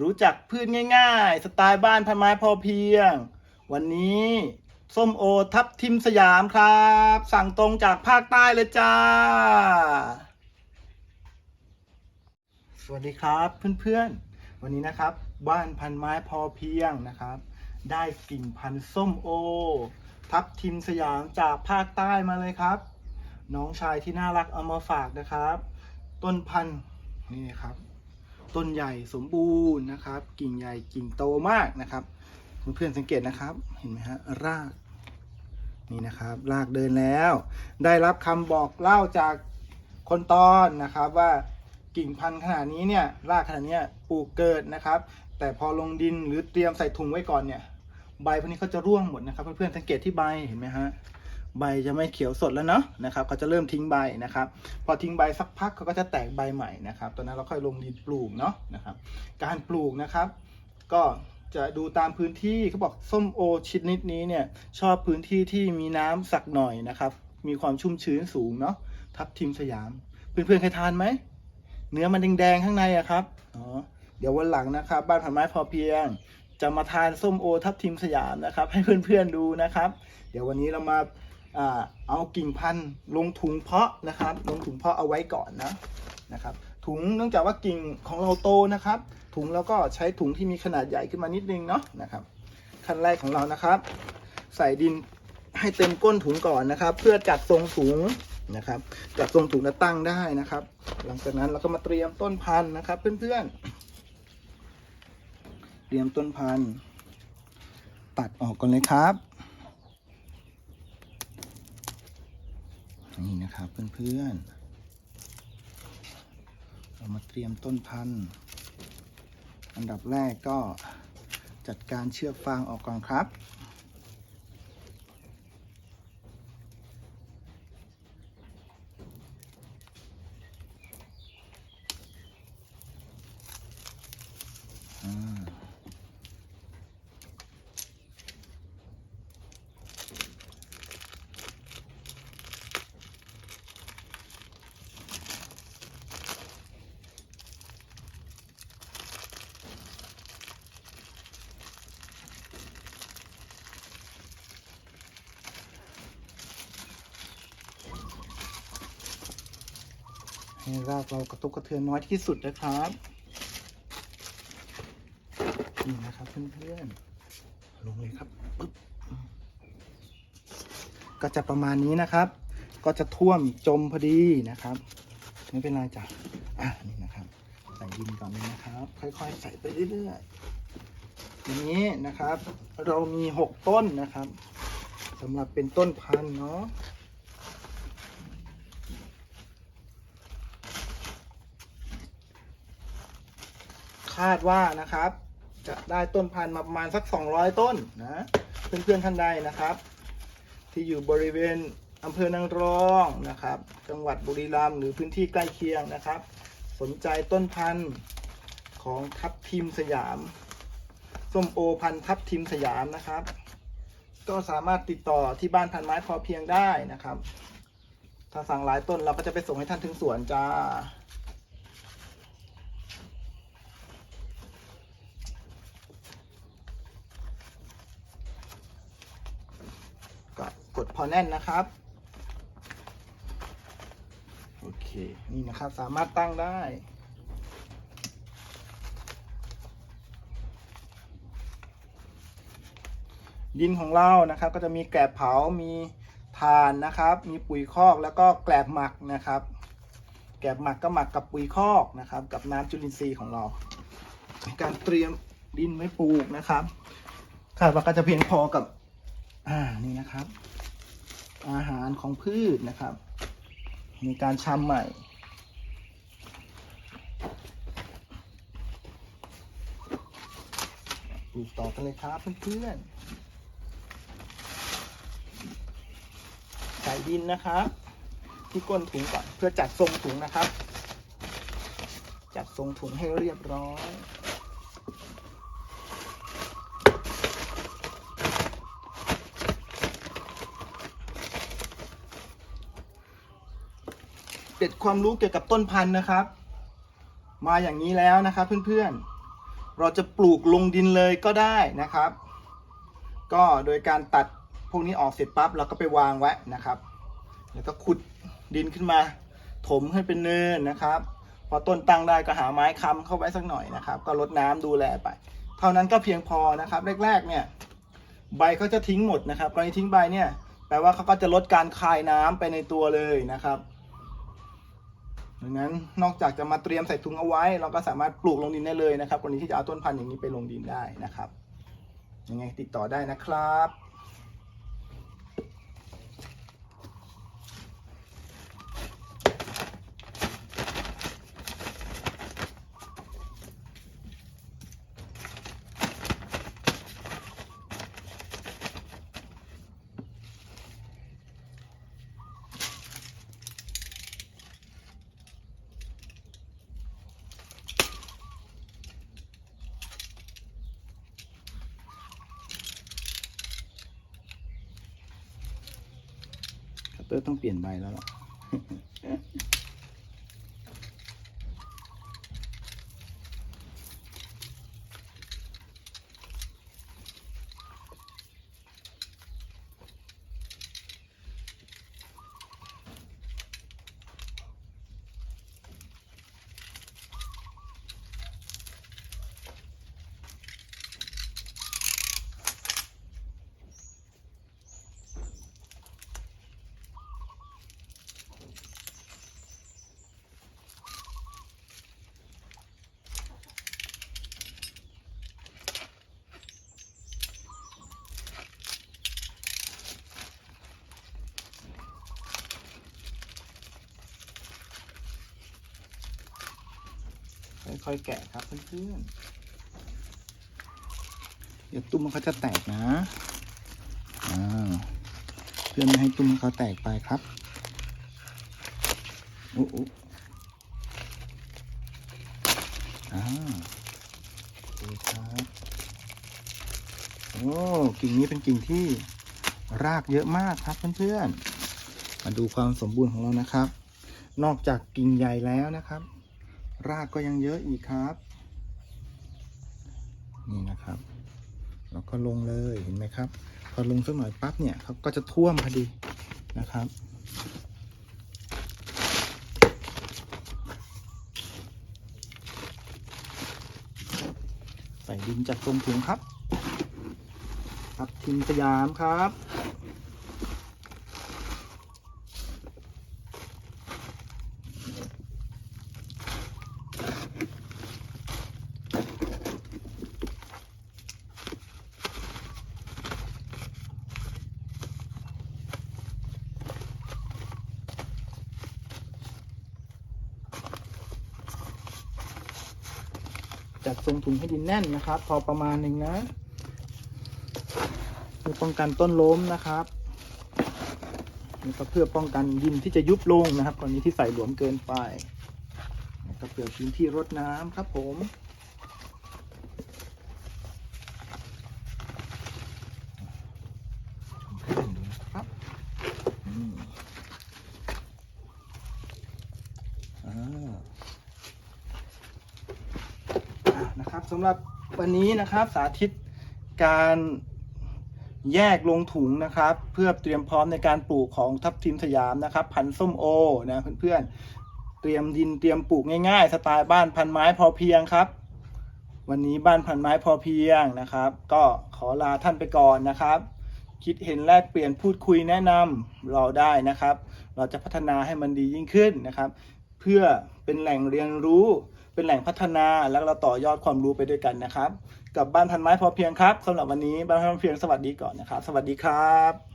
รู้จักพืชง่าย ๆ สไตล์บ้านพันไม้พอเพียง วันนี้ส้มโอทับทิมสยามครับ สั่งตรงจากภาคใต้เลยจ้า สวัสดีครับเพื่อนๆ วันนี้นะครับ บ้านพันไม้พอเพียงนะครับ ได้กิ่งพันธุ์ส้มโอ ทับทิมสยามจากภาคใต้มาเลยครับ น้องชายที่น่ารักเอามาฝากนะครับ ต้นพันธุ์นี่ครับ ต้นใหญ่สมบูรณ์นะครับ กิ่งใหญ่กิ่งโตมากนะครับเพื่อนๆสังเกตนะครับ เห็นไหมฮะรากนี่นะครับรากเดินแล้ว ได้รับคำบอกเล่าจากคนตอนนะครับว่ากิ่งพันธุ์ขนาดนี้เนี่ยรากขนาดนี้ปลูกเกิดนะครับ แต่พอลงดินหรือเตรียมใส่ถุงไว้ก่อนเนี่ย ใบพวกนี้เขาจะร่วงหมดนะครับ เพื่อนๆสังเกตที่ใบเห็นไหมฮะ ใบจะไม่เขียวสดแล้วเนาะนะครับเขาจะเริ่มทิ้งใบนะครับ พอทิ้งใบสักพักเขาก็จะแตกใบใหม่นะครับตอนนั้นเราค่อยลงดินปลูกเนาะนะครับ การปลูกนะครับ ก็จะดูตามพื้นที่เขาบอกส้มโอชนิดนี้เนี่ยชอบพื้นที่ที่มีน้ำสักหน่อยนะครับ มีความชุ่มชื้นสูงเนาะทับทิมสยาม เพื่อนๆเคยทานไหมเนื้อมันแดงๆข้างในอะครับอ๋อเดี๋ยววันหลังนะครับ บ้านผันไม้พอเพียง จะมาทานส้มโอทับทิมสยามนะครับ ให้เพื่อนๆดูนะครับ เดี๋ยววันนี้เรามา เอากิ่งพันธุ์ลงถุงเพาะนะครับ ลงถุงเพาะเอาไว้ก่อนนะนะครับถุงเนื่องจากว่ากิ่งของเราโตนะครับ ถุงแล้วก็ใช้ถุงที่มีขนาดใหญ่ขึ้นมานิดนึงเนาะนะครับขั้นแรกของเรานะครับ ใส่ดินให้เต็มก้นถุงก่อนนะครับ เพื่อจัดทรงถุงนะครับ จัดทรงถุงแล้วตั้งได้นะครับ หลังจากนั้นเราก็มาเตรียมต้นพันธุ์นะครับ เพื่อนๆเตรียมต้นพันธุ์ตัดออกก่อนเลยครับ นี่นะครับเพื่อนๆ เรามาเตรียมต้นพันธุ์ อันดับแรกก็จัดการเชือกฟางออกก่อนครับ ให้รากเรากระตุกกระเทือนน้อยที่สุดนะครับนี่นะครับเพื่อนๆลงเลยครับปึ๊บก็จะประมาณนี้นะครับ ก็จะท่วมจมพอดีนะครับไม่เป็นไรจ้ะอะนี่นะครับใส่ดินก่อนเลยนะครับ ค่อยๆ ใส่ไปเรื่อยๆทีนี้นะครับ เรามีหกต้นนะครับสำหรับเป็นต้นพันธุ์เนาะ คาดว่านะครับ จะได้ต้นพันธุ์มาประมาณสัก 200 ต้นนะเพื่อนๆท่านใดนะครับ ที่อยู่บริเวณอำเภอนางรองนะครับ จังหวัดบุรีรัมย์หรือพื้นที่ใกล้เคียงนะครับ สนใจต้นพันธุ์ของทับทิมสยามส้มโอพันธุ์ทับทิมสยามนะครับ ก็สามารถติดต่อที่บ้านพันไม้พอเพียงได้นะครับ ถ้าสั่งหลายต้นเราก็จะไปส่งให้ท่านถึงสวนจ้า กดพอแน่นนะครับ โอเค นี่นะครับสามารถตั้งได้ดินของเรานะครับ ก็จะมีแกลบเผา มีถ่านนะครับ มีปุ๋ยคอกแล้วก็แกลบหมักนะครับ แกลบหมักก็หมักกับปุ๋ยคอกนะครับ กับน้ำจุลินทรีย์ของเรา การเตรียมดินไว้ปลูกนะครับคาดว่าก็จะเพียงพอกับ อ่า นี่นะครับ อาหารของพืชนะครับ มีการชำใหม่ ปลูกต่อกันเลยครับเพื่อนๆใส่ดินนะครับ ที่ก้นถุงก่อนเพื่อจัดทรงถุงนะครับ จัดทรงถุงให้เรียบร้อย ก็ดความรู้เกี่ยวกับต้นพันธุ์นะครับ มาอย่างนี้แล้วนะครับเพื่อนๆ เราจะปลูกลงดินเลยก็ได้นะครับ ก็โดยการตัดพวกนี้ออกเสร็จปั๊บเราก็ไปวางไว้นะครับ แล้วก็ขุดดินขึ้นมา ถมให้เป็นเนินนะครับ พอต้นตั้งได้ก็หาไม้ค้ำเข้าไว้สักหน่อยนะครับ ก็รดน้ำดูแลไป เท่านั้นก็เพียงพอนะครับแรกๆเนี่ยใบเขาจะทิ้งหมดนะครับกรณีทิ้งใบเนี่ยแปลว่าเขาก็จะลดการคายน้ำไปในตัวเลยนะครับ ดังนั้นนอกจากจะมาเตรียมใส่ถุงเอาไว้ เราก็สามารถปลูกลงดินได้เลยนะครับกรณีที่จะเอาต้นพันธุ์อย่างนี้ไปลงดินได้นะครับยังไงติดต่อได้นะครับ คั ต้องเปลี่ยนใบแล้วล่ะ ค่อยๆแกะครับเพื่อนๆเดี๋ยวตุ้มมันเขาจะแตกนะอ่าเพื่อนไม่ให้ตุ้มเขาแตกไปครับอ้โอ้อ่าโอเคครับโอ้กิ่งนี้เป็นกิ่งที่รากเยอะมากครับเพื่อนๆมาดูความสมบูรณ์ของเรานะครับ นอกจากกิ่งใหญ่แล้วนะครับ รากก็ยังเยอะอีกครับ นี่นะครับ แล้วก็ลงเลยเห็นไหมครับ พอลงสักหน่อยปั๊บเนี่ยเขาก็จะท่วมพอดีนะครับ ใส่ดินจากตรงถุงครับ ครับทีมสยามครับ จัดทรงถุงให้ดินแน่นนะครับ พอประมาณหนึ่งนะเพื่อป้องกันต้นล้มนะครับนี่ก็เพื่อป้องกันดินที่จะยุบลงนะครับ กรณีที่ใส่หลวมเกินไปก็เผื่อพื้นที่รดน้ำครับผมชมให้ดูนะครับอืมอ่า อะนะครับ สำหรับวันนี้นะครับสาธิตการแยกลงถุงนะครับ เพื่อเตรียมพร้อมในการปลูกของทับทิมสยามนะครับ พันธุ์ส้มโอนะเพื่อนๆเตรียมดินเตรียมปลูกง่ายๆ สไตล์บ้านพันไม้พอเพียงครับ วันนี้บ้านพันไม้พอเพียงนะครับ ก็ขอลาท่านไปก่อนนะครับ คิดเห็นแลกเปลี่ยนพูดคุยแนะนำเราได้นะครับ เราจะพัฒนาให้มันดียิ่งขึ้นนะครับ พื่อเป็นแหล่งเรียนรู้ เป็นแหล่งพัฒนาแล้วเราต่อยอดความรู้ไปด้วยกันนะครับ กับบ้านพันไม้พอเพียงครับสำหรับวันนี้บ้านพันไม้พอเพียงสวัสดีก่อนนะครับ สวัสดีครับ